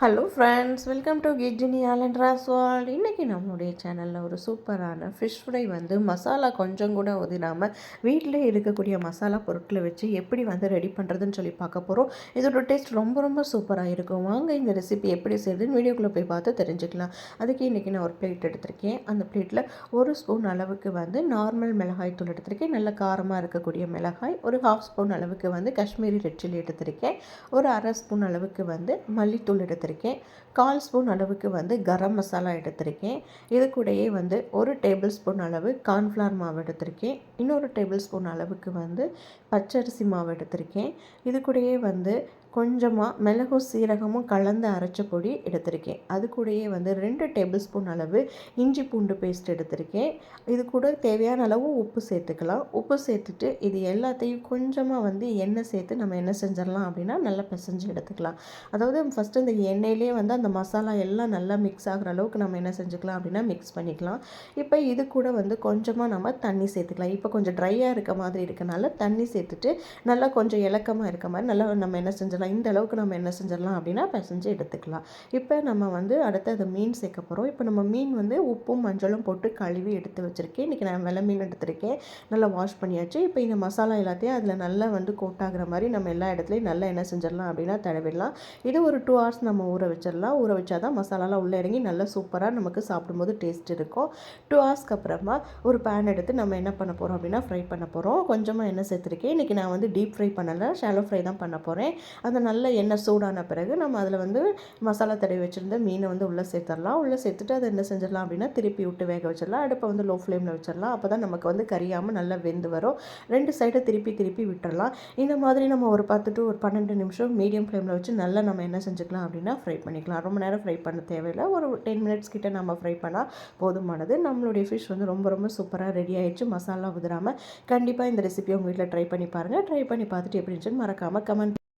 Hello friends welcome to கிஜினி ஆலன் ராஸ்வால் இன்றைக்கி நம்மளுடைய சேனலில் ஒரு சூப்பரான ஃபிஷ் ஃப்ரை வந்து மசாலா கொஞ்சம் கூட உதிராமல் வீட்டில் இருக்கக்கூடிய மசாலா பொருட்களை வச்சு எப்படி வந்து ரெடி பண்ணுறதுன்னு சொல்லி பார்க்க போகிறோம் இதோட டேஸ்ட் ரொம்ப ரொம்ப சூப்பராக இருக்கும். வாங்க இந்த ரெசிபி எப்படி செய்யுதுன்னு வீடியோக்குள்ளே போய் பார்த்து தெரிஞ்சுக்கலாம். அதுக்கு இன்றைக்கி நான் ஒரு பிளேட் எடுத்திருக்கேன். அந்த பிளேட்டில் ஒரு ஸ்பூன் அளவுக்கு வந்து நார்மல் மிளகாய் தூள் எடுத்திருக்கேன். நல்ல காரமாக இருக்கக்கூடிய மிளகாய் ஒரு ஹாஃப் ஸ்பூன் அளவுக்கு வந்து காஷ்மீரி ரெட் சில்லி எடுத்திருக்கேன். ஒரு அரை ஸ்பூன் அளவுக்கு வந்து மல்லித்தூள் எடுத்திருக்கேன். எடுத்திருக்கேன். கால் ஸ்பூன் அளவுக்கு வந்து கரம் மசாலா எடுத்திருக்கேன். இது கூடயே வந்து ஒரு டேபிள் ஸ்பூன் அளவு கார்ன்ஃப்ளவர் மாவு எடுத்திருக்கேன். இன்னொரு டேபிள் ஸ்பூன் அளவுக்கு வந்து பச்சரிசி மாவு எடுத்திருக்கேன். இது கூடயே வந்து கொஞ்சமாக மிளகும் சீரகமும் கலந்து அரைச்ச பொடி எடுத்திருக்கேன். அது கூடயே வந்து ரெண்டு டேபிள் ஸ்பூன் அளவு இஞ்சி பூண்டு பேஸ்ட் எடுத்திருக்கேன். இது கூட தேவையான அளவு உப்பு சேர்த்துக்கலாம். உப்பு சேர்த்துட்டு இது எல்லாத்தையும் கொஞ்சமாக வந்து எண்ணெய் சேர்த்து நம்ம என்ன செஞ்சிடலாம் அப்படின்னா நல்லா பிசைஞ்சு எடுத்துக்கலாம். அதாவது ஃபஸ்ட்டு இந்த எண்ணெயிலே வந்து அந்த மசாலா எல்லாம் நல்லா மிக்ஸ் ஆகிற அளவுக்கு நம்ம என்ன செஞ்சுக்கலாம் அப்படின்னா மிக்ஸ் பண்ணிக்கலாம். இப்போ இது கூட வந்து கொஞ்சமாக நம்ம தண்ணி சேர்த்துக்கலாம். இப்போ கொஞ்சம் ட்ரையாக இருக்க மாதிரி இருக்கனால தண்ணி சேர்த்துட்டு நல்லா கொஞ்சம் இலக்கமாக இருக்க மாதிரி நல்லா நம்ம என்ன செஞ்சிடலாம். இந்த அளவுக்கு நம்ம என்ன செஞ்சிடலாம் அப்படின்னா பிசைஞ்சு எடுத்துக்கலாம். இப்போ நம்ம வந்து அடுத்து அதை மீன் சேர்க்க போகிறோம் இப்போ நம்ம மீன் வந்து உப்பும் மஞ்சளும் போட்டு கழுவி எடுத்து வச்சுருக்கேன். இன்றைக்கி நான் வெள்ளை மீன் எடுத்திருக்கேன். நல்லா வாஷ் பண்ணியாச்சு. இப்போ இந்த மசாலா எல்லாத்தையும் அதில் நல்லா வந்து கோட்டாகிற மாதிரி நம்ம எல்லா இடத்துலையும் நல்லா என்ன செஞ்சிடலாம் அப்படின்னா தடவிடலாம். இது ஒரு டூ ஹவர்ஸ் நம்ம ஊற வச்சிடலாம். ஊற வச்சா தான் மசாலாலாம் உள்ளே இறங்கி நல்லா சூப்பராக நமக்கு சாப்பிடும்போது டேஸ்ட் இருக்கும். டூ ஹவர்ஸ்க்கு அப்புறமா ஒரு பேன் எடுத்து நம்ம என்ன பண்ண போகிறோம் அப்படின்னா ஃப்ரை பண்ண போகிறோம் கொஞ்சமாக எண்ணெய் சேர்த்துருக்கேன். இன்றைக்கி நான் வந்து டீப் ஃப்ரை பண்ணலை. ஷாலோ ஃப்ரை தான் பண்ண போகிறேன் அந்த நல்ல எண்ணெய் சூடான பிறகு நம்ம அதில் வந்து மசாலா தடவி வச்சுருந்த மீனை வந்து உள்ளே சேர்த்துடலாம். உள்ளே சேர்த்துட்டு அதை என்ன செஞ்சிடலாம் அப்படின்னா திருப்பி விட்டு வேக வச்சிடலாம். அடுப்பை வந்து லோ ஃப்ளேமில் வச்சிடலாம். அப்போ தான் நமக்கு வந்து கரியாமல் நல்லா வெந்து வரும். ரெண்டு சைடை திருப்பி திருப்பி விட்டுடலாம். இந்த மாதிரி நம்ம ஒரு பத்து டு ஒரு பன்னெண்டு நிமிஷம் மீடியம் ஃப்ளேமில் வச்சு நல்லா நம்ம என்ன செஞ்சுக்கலாம் அப்படின்னா ஃப்ரை பண்ணிக்கலாம். ரொம்ப நேரம் ஃப்ரை பண்ண தேவையில்லை. ஒரு டென் மினிட்ஸ் கிட்ட நம்ம ஃப்ரை பண்ணால் போதுமானது. நம்மளுடைய ஃபிஷ் வந்து ரொம்ப ரொம்ப சூப்பராக ரெடி ஆகிடுச்சு மசாலா உதிராமல் கண்டிப்பாக இந்த ரெசிபி உங்கள் வீட்டில் ட்ரை பண்ணி பாருங்கள் ட்ரை பண்ணி பார்த்துட்டு எப்படி இருந்துச்சுன்னு மறக்காமல் கமெண்ட்